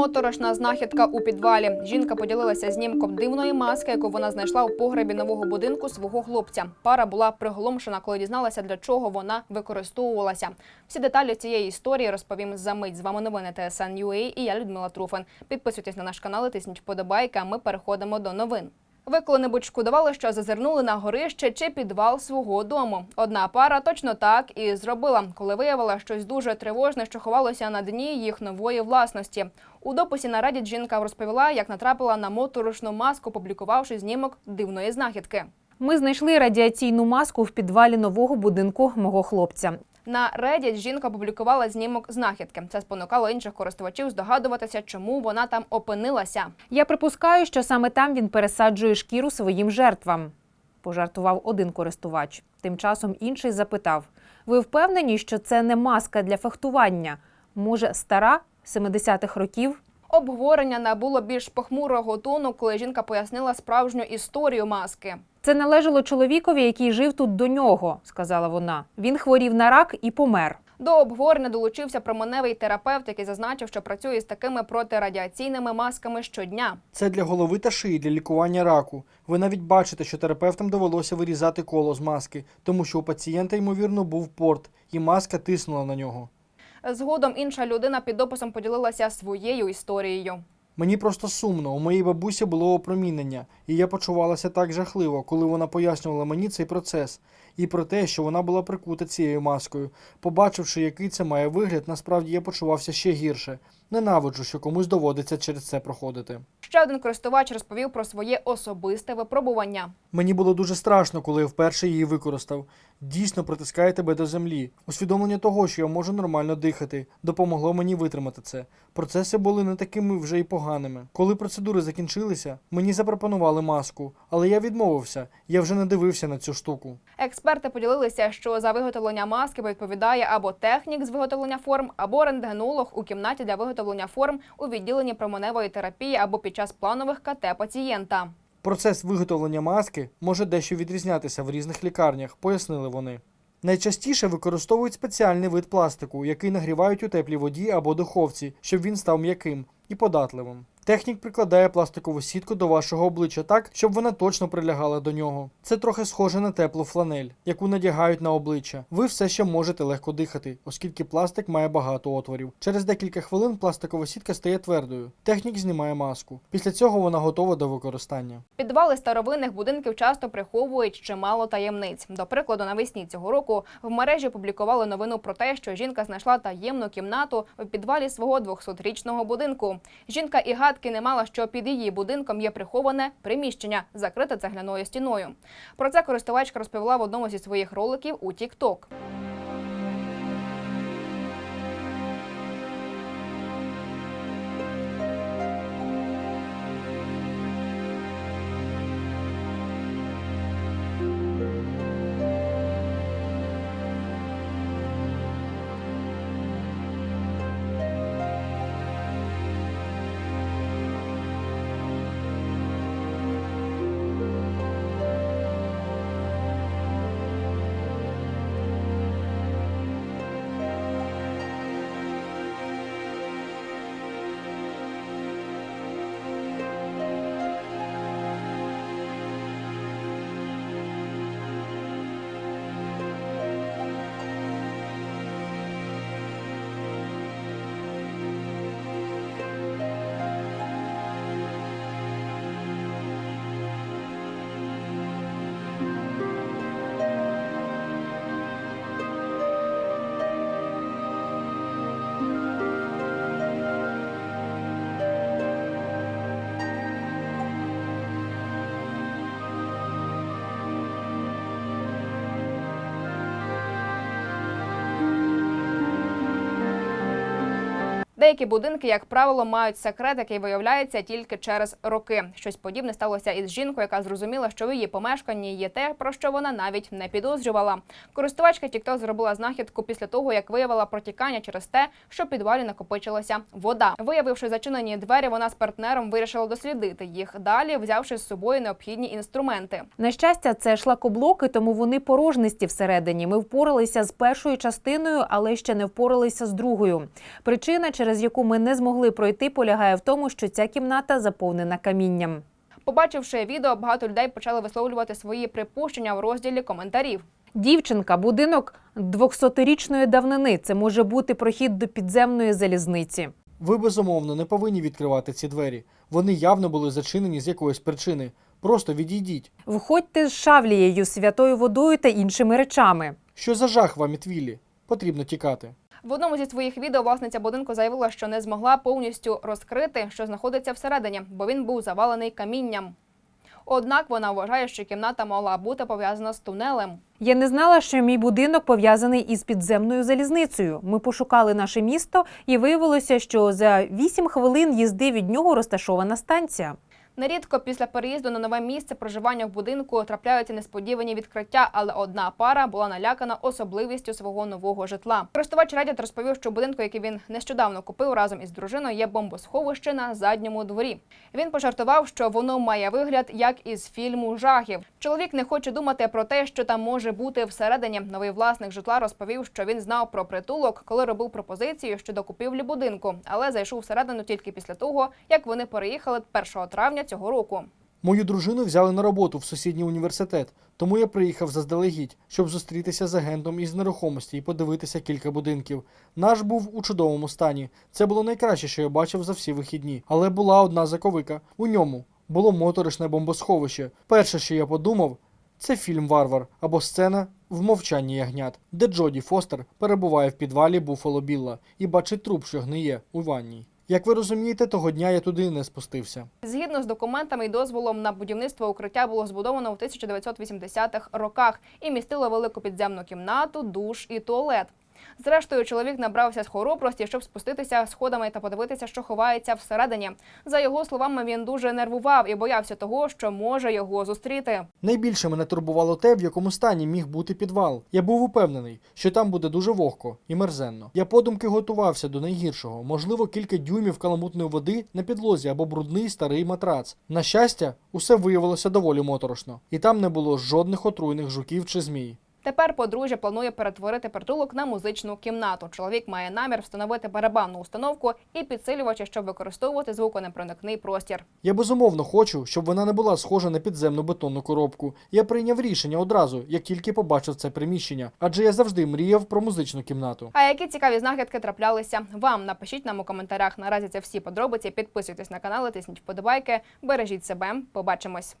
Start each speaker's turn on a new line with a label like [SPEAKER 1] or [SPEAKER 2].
[SPEAKER 1] Моторошна знахідка у підвалі. Жінка поділилася знімком дивної маски, яку вона знайшла у погребі нового будинку свого хлопця. Пара була приголомшена, коли дізналася, для чого вона використовувалася. Всі деталі цієї історії розповім за мить. З вами новини ТСН UA і я Людмила Труфан. Підписуйтесь на наш канал, тисніть вподобайки. А ми переходимо до новин. Ви коли-небудь шкодували, що зазирнули на горище чи підвал свого дому. Одна пара точно так і зробила, коли виявила щось дуже тривожне, що ховалося на дні їх нової власності. У дописі на Reddit жінка розповіла, як натрапила на моторошну маску, публікувавши знімок дивної знахідки.
[SPEAKER 2] Ми знайшли радіаційну маску в підвалі нового будинку мого хлопця.
[SPEAKER 1] На Reddit жінка опублікувала знімок знахідки. Це спонукало інших користувачів здогадуватися, чому вона там опинилася.
[SPEAKER 2] Я припускаю, що саме там він пересаджує шкіру своїм жертвам. Пожартував один користувач. Тим часом інший запитав: Ви впевнені, що це не маска для фехтування? Може, стара 70-х років?
[SPEAKER 1] Обговорення набуло більш похмурого тону, коли жінка пояснила справжню історію маски.
[SPEAKER 2] Це належало чоловікові, який жив тут до нього, сказала вона. Він хворів на рак і помер.
[SPEAKER 1] До обговорення долучився променевий терапевт, який зазначив, що працює з такими протирадіаційними масками щодня.
[SPEAKER 3] Це для голови та шиї для лікування раку. Ви навіть бачите, що терапевтам довелося вирізати коло з маски, тому що у пацієнта, ймовірно, був порт, і маска тиснула на нього.
[SPEAKER 1] Згодом інша людина під дописом поділилася своєю історією.
[SPEAKER 3] Мені просто сумно. У моїй бабусі було опромінення, і я почувалася так жахливо, коли вона пояснювала мені цей процес, і про те, що вона була прикута цією маскою. Побачивши, який це має вигляд, насправді я почувався ще гірше. Ненавиджу, що комусь доводиться через це проходити.
[SPEAKER 1] Ще один користувач розповів про своє особисте випробування.
[SPEAKER 3] Мені було дуже страшно, коли я вперше її використав. Дійсно притискає тебе до землі. Усвідомлення того, що я можу нормально дихати, допомогло мені витримати це. Процеси були не такими вже й поганими. Коли процедури закінчилися, мені запропонували маску, але я відмовився. Я вже не дивився на цю штуку.
[SPEAKER 1] Експерти поділилися, що за виготовлення маски відповідає або технік з виготовлення форм, або рентгенолог у кімнаті для виготовлення форм у відділенні променевої терапії або під час планових КТ пацієнта.
[SPEAKER 3] Процес виготовлення маски може дещо відрізнятися в різних лікарнях, пояснили вони. Найчастіше використовують спеціальний вид пластику, який нагрівають у теплій воді або духовці, щоб він став м'яким і податливим. Технік прикладає пластикову сітку до вашого обличчя так, щоб вона точно прилягала до нього. Це трохи схоже на теплу фланель, яку надягають на обличчя. Ви все ще можете легко дихати, оскільки пластик має багато отворів. Через декілька хвилин пластикова сітка стає твердою. Технік знімає маску. Після цього вона готова до використання.
[SPEAKER 1] Підвали старовинних будинків часто приховують чимало таємниць. До прикладу, навесні цього року в мережі опублікували новину про те, що жінка знайшла таємну кімнату в підвалі свого 200-річного будинку. Жінка і гадки не мала, що під її будинком є приховане приміщення, закрите цегляною стіною. Про це користувачка розповіла в одному зі своїх роликів у TikTok. Деякі будинки, як правило, мають секрет, який виявляється тільки через роки. Щось подібне сталося із жінкою, яка зрозуміла, що в її помешканні є те, про що вона навіть не підозрювала. Користувачка TikTok зробила знахідку після того, як виявила протікання через те, що в підвалі накопичилася вода. Виявивши зачинені двері, вона з партнером вирішила дослідити їх далі, взявши з собою необхідні інструменти.
[SPEAKER 2] На щастя, це шлакоблоки, тому вони порожнисті всередині. Ми впоралися з першою частиною, але ще не впоралися з другою. Причина через через яку ми не змогли пройти, полягає в тому, що ця кімната заповнена камінням.
[SPEAKER 1] Побачивши відео, багато людей почали висловлювати свої припущення в розділі коментарів.
[SPEAKER 2] Дівчинка, будинок 200-річної давнини. Це може бути прохід до підземної залізниці.
[SPEAKER 3] Ви безумовно не повинні відкривати ці двері. Вони явно були зачинені з якоїсь причини. Просто відійдіть.
[SPEAKER 2] Входьте з шавлією, святою водою та іншими речами.
[SPEAKER 3] Що за жах вам Твіллі? Потрібно тікати.
[SPEAKER 1] В одному зі своїх відео власниця будинку заявила, що не змогла повністю розкрити, що знаходиться всередині, бо він був завалений камінням. Однак вона вважає, що кімната могла бути пов'язана з тунелем.
[SPEAKER 2] Я не знала, що мій будинок пов'язаний із підземною залізницею. Ми пошукали наше місто, і виявилося, що за 8 хвилин їзди від нього розташована станція.
[SPEAKER 1] Нерідко після переїзду на нове місце проживання в будинку трапляються несподівані відкриття, але одна пара була налякана особливістю свого нового житла. Користувач Reddit розповів, що будинку, який він нещодавно купив разом із дружиною, є бомбосховище на задньому дворі. Він пожартував, що воно має вигляд як із фільму жахів. Чоловік не хоче думати про те, що там може бути всередині. Новий власник житла розповів, що він знав про притулок, коли робив пропозицію щодо купівлі будинку, але зайшов всередину тільки після того, як вони переїхали 1 травня цього року.
[SPEAKER 3] Мою дружину взяли на роботу в сусідній університет, тому я приїхав заздалегідь, щоб зустрітися з агентом із нерухомості і подивитися кілька будинків. Наш був у чудовому стані. Це було найкраще, що я бачив за всі вихідні. Але була одна заковика. У ньому було моторошне бомбосховище. Перше, що я подумав, це фільм Варвар або сцена в мовчанні ягнят, де Джоді Фостер перебуває в підвалі Буфало Білла і бачить труп, що гниє у ванній. Як ви розумієте, того дня я туди не спустився.
[SPEAKER 1] Згідно з документами і дозволом на будівництво укриття було збудовано у 1980-х роках і містило велику підземну кімнату, душ і туалет. Зрештою, чоловік набрався з хоробрості, щоб спуститися сходами та подивитися, що ховається всередині. За його словами, він дуже нервував і боявся того, що може його зустріти.
[SPEAKER 3] Найбільше мене турбувало те, в якому стані міг бути підвал. Я був упевнений, що там буде дуже вогко і мерзенно. Я подумки готувався до найгіршого, можливо, кілька дюймів каламутної води на підлозі або брудний старий матрац. На щастя, усе виявилося доволі моторошно, і там не було жодних отруйних жуків чи змій.
[SPEAKER 1] Тепер подружжя планує перетворити притулок на музичну кімнату. Чоловік має намір встановити барабанну установку і підсилювачі, щоб використовувати звуконепроникний простір.
[SPEAKER 3] Я безумовно хочу, щоб вона не була схожа на підземну бетонну коробку. Я прийняв рішення одразу, як тільки побачив це приміщення, адже я завжди мріяв про музичну кімнату.
[SPEAKER 1] А які цікаві знахідки траплялися вам? Напишіть нам у коментарях. Наразі це всі подробиці. Підписуйтесь на канал, тисніть вподобайки, бережіть себе. Побачимось.